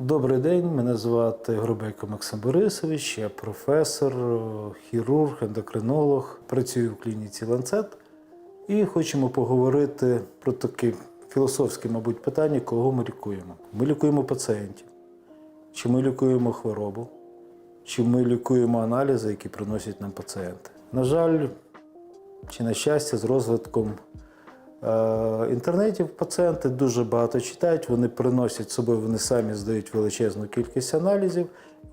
Добрий день, мене звати Грубейко Максим Борисович, я професор, хірург, ендокринолог, працюю в клініці Ланцет і хочемо поговорити про таке філософське, мабуть, питання, кого ми лікуємо. Ми лікуємо пацієнтів, чи ми лікуємо хворобу, чи ми лікуємо аналізи, які приносять нам пацієнти. На жаль, чи на щастя, з розвитком інтернетів пацієнти дуже багато читають, вони приносять собою, вони самі здають величезну кількість аналізів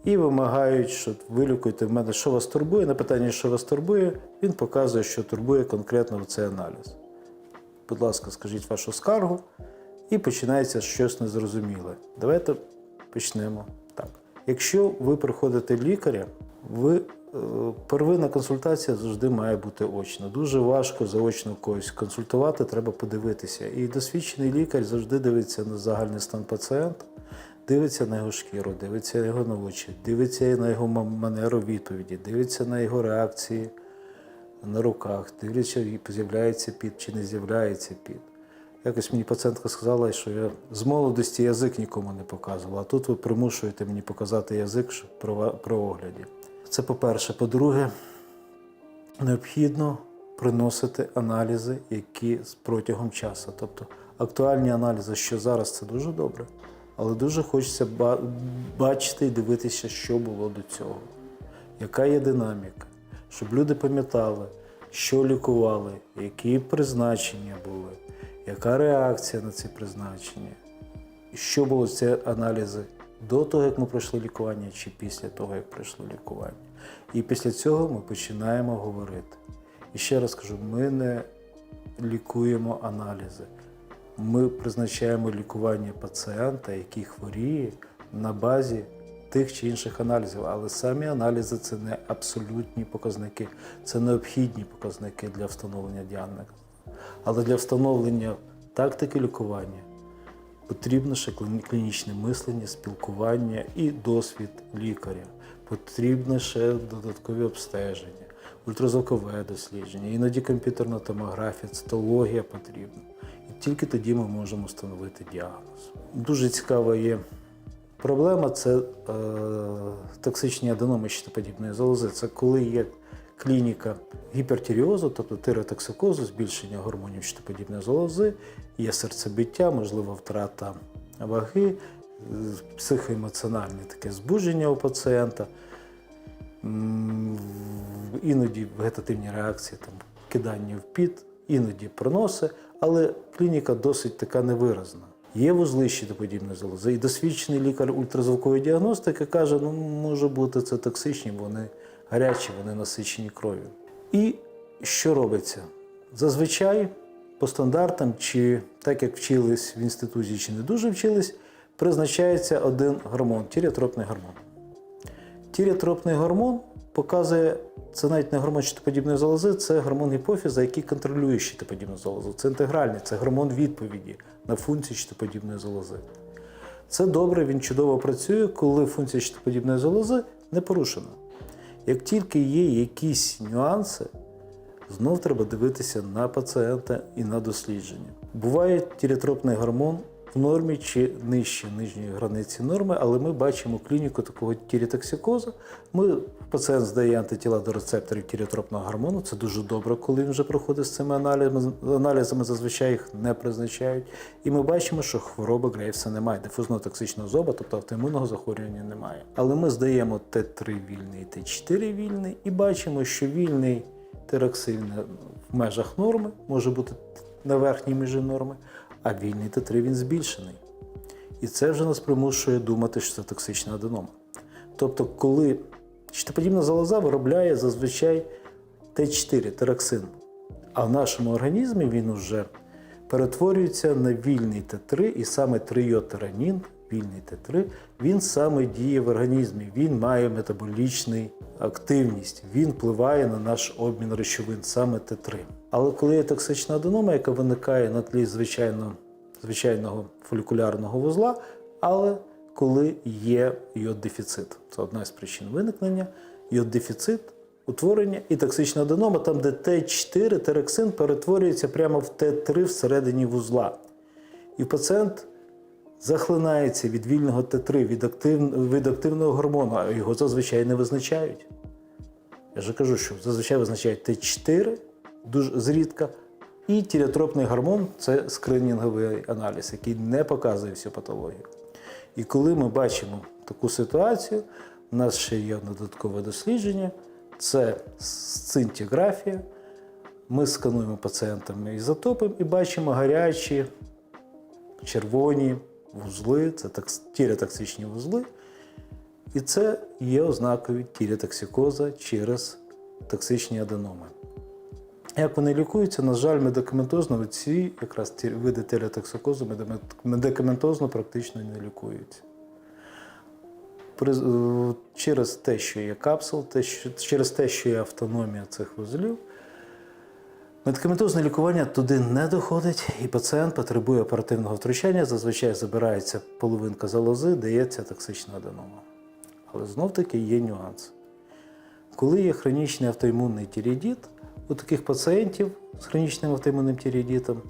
і вимагають, що вилікуйте в мене, що вас турбує. На питання, що вас турбує, він показує, що турбує конкретно цей аналіз. Будь ласка, скажіть вашу скаргу, і починається щось незрозуміле. Давайте почнемо так. Якщо ви приходите лікаря, ви е, первинна консультація завжди має бути очна. Дуже важко заочно когось консультувати, треба подивитися. І досвідчений лікар завжди дивиться на загальний стан пацієнта, дивиться на його шкіру, дивиться на його на очі, дивиться на його манеру відповіді, дивиться на його реакції на руках, дивляться, з'являється під чи не з'являється під. Якось мені пацієнтка сказала, що я з молодості язик нікому не показував, а тут ви примушуєте мені показати язик при огляді. Це по-перше. По-друге, необхідно приносити аналізи, які протягом часу. Тобто актуальні аналізи, що зараз це дуже добре, але дуже хочеться бачити і дивитися, що було до цього, яка є динаміка, щоб люди пам'ятали, що лікували, які призначення були, яка реакція на ці призначення, що було ці аналізи до того, як ми пройшли лікування, чи після того, як пройшли лікування. І після цього ми починаємо говорити. І ще раз кажу: ми не лікуємо аналізи. Ми призначаємо лікування пацієнта, який хворіє на базі тих чи інших аналізів. Але самі аналізи це не абсолютні показники, це необхідні показники для встановлення діагнозу. Але для встановлення тактики лікування потрібно ще клінічне мислення, спілкування і досвід лікаря. Потрібно ще додаткові обстеження, ультразвукове дослідження, іноді комп'ютерна томографія, цитологія потрібна. І тільки тоді ми можемо встановити діагноз. Дуже цікава є проблема це е, токсичні аденоми щитоподібної залози. Це коли є клініка гіпертіріозу, тобто тиреотоксикозу, збільшення гормонів щитоподібної залози, є серцебиття, можливо, втрата ваги, психоемоціональне таке збудження у пацієнта, іноді вегетативні реакції, там, кидання в піт, іноді проноси, але клініка досить така невиразна. Є вузли щитоподібної залози, і досвідчений лікар ультразвукової діагностики каже, ну може бути це токсичні, вони гарячі, вони насичені кров'ю. І що робиться? Зазвичай по стандартам, чи так як вчились в інституті, чи не дуже вчились, призначається один гормон тіріотропний гормон. Тіріотропний гормон показує, це навіть не гормон щитоподібної залози, це гормон гіпофіза, який контролює щитоподібну залозу. Це інтегральний, це гормон відповіді на функції щитоподібної залози. Це добре, він чудово працює, коли функція щитоподібної залози не порушена. Як тільки є якісь нюанси, знов треба дивитися на пацієнта і на дослідження. Буває тіріотропний гормон в нормі чи нижче нижньої границі норми, але ми бачимо клініку такого тірітоксикозу. Ми, пацієнт здає антитіла до рецепторів тіріотропного гормону. Це дуже добре, коли він вже проходить з цими аналізами. Аналізами зазвичай їх не призначають. І ми бачимо, що хвороби Грейвса немає, дифузного токсичного зоба, тобто автоімунного захворювання немає. Але ми здаємо Т3 вільний, Т4 вільний і бачимо, що вільний тироксин в межах норми може бути на верхній межі норми, а вільний Т3 він збільшений. І це вже нас примушує думати, що це токсична аденома. Тобто, коли щитоподібна залоза виробляє зазвичай Т4 тироксин, а в нашому організмі він вже перетворюється на вільний Т3, і саме трийотеранін, вільний Т3, він саме діє в організмі, він має метаболічну активність, він впливає на наш обмін речовин, саме Т3. Але коли є токсична аденома, яка виникає на тлі звичайно, звичайного фолікулярного вузла, але коли є йод-дефіцит. Це одна з причин виникнення. Йод-дефіцит, утворення і токсична аденома, там, де Т4 терексин перетворюється прямо в Т3 всередині вузла. І пацієнт захлинається від вільного Т3, від, актив, від активного гормону, а його зазвичай не визначають. Я ж кажу, що зазвичай визначають Т4, дуже зрідка, і тіріотропний гормон це скринінговий аналіз, який не показує всю патологію. І коли ми бачимо таку ситуацію, у нас ще є додаткове дослідження, це сцинтіграфія. Ми скануємо пацієнтами ізотопом і бачимо гарячі, червоні вузли, це тіріотоксичні вузли. І це є ознакою тіріотоксикоза через токсичні аденоми. Як вони лікуються, на жаль, медикаментозно ці якраз ті види медикамент- медикаментозно практично не лікуються. Е, Через те, що є капсул, те, що, через те, що є автономія цих вузлів, медикаментозне лікування туди не доходить, і пацієнт потребує оперативного втручання. Зазвичай забирається половинка залози, дається токсична аденома. Але знов-таки є нюанс. Коли є хронічний автоімунний тіріодіт, у таких пацієнтів з хронічним автоімунним тіріодітом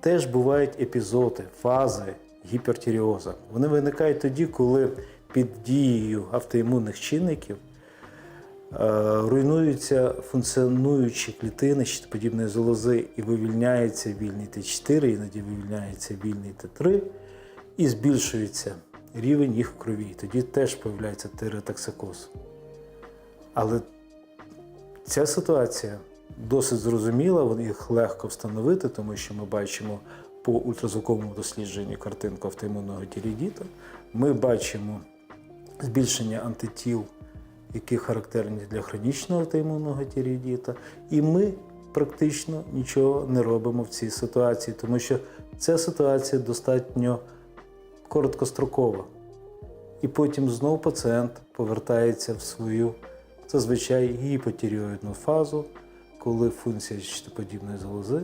теж бувають епізоди, фази гіпертіріоза. Вони виникають тоді, коли під дією автоімунних чинників е, руйнуються функціонуючі клітини щитоподібної залози і вивільняється вільний Т4, іноді вивільняється вільний Т3, і збільшується рівень їх в крові. Тоді теж появляється тиреотоксикоз. Але ця ситуація досить зрозуміла, їх легко встановити, тому що ми бачимо по ультразвуковому дослідженню картинку автоімунного тірідіта. Ми бачимо збільшення антитіл, які характерні для хронічного автоімунного тірідіта. І ми практично нічого не робимо в цій ситуації, тому що ця ситуація достатньо короткострокова. І потім знов пацієнт повертається в свою зазвичай гіпотіріоїдну фазу, коли функція щитоподібної залози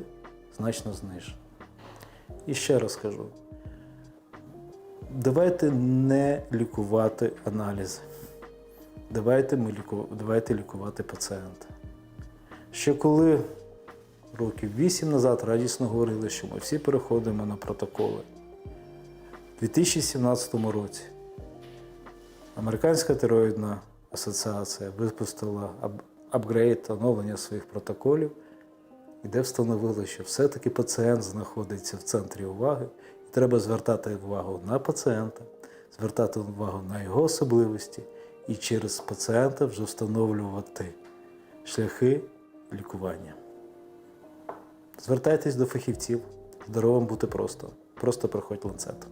значно знижена. І ще раз кажу: давайте не лікувати аналізи. Давайте, ми ліку... давайте лікувати пацієнта. Ще коли років вісім назад радісно говорили, що ми всі переходимо на протоколи. У 2017 році Американська тероїдна асоціація випустила апгрейд оновлення своїх протоколів, де встановили, що все-таки пацієнт знаходиться в центрі уваги, і треба звертати увагу на пацієнта, звертати увагу на його особливості і через пацієнта вже встановлювати шляхи лікування. Звертайтесь до фахівців. Здоровим бути просто. Просто приходь ланцет.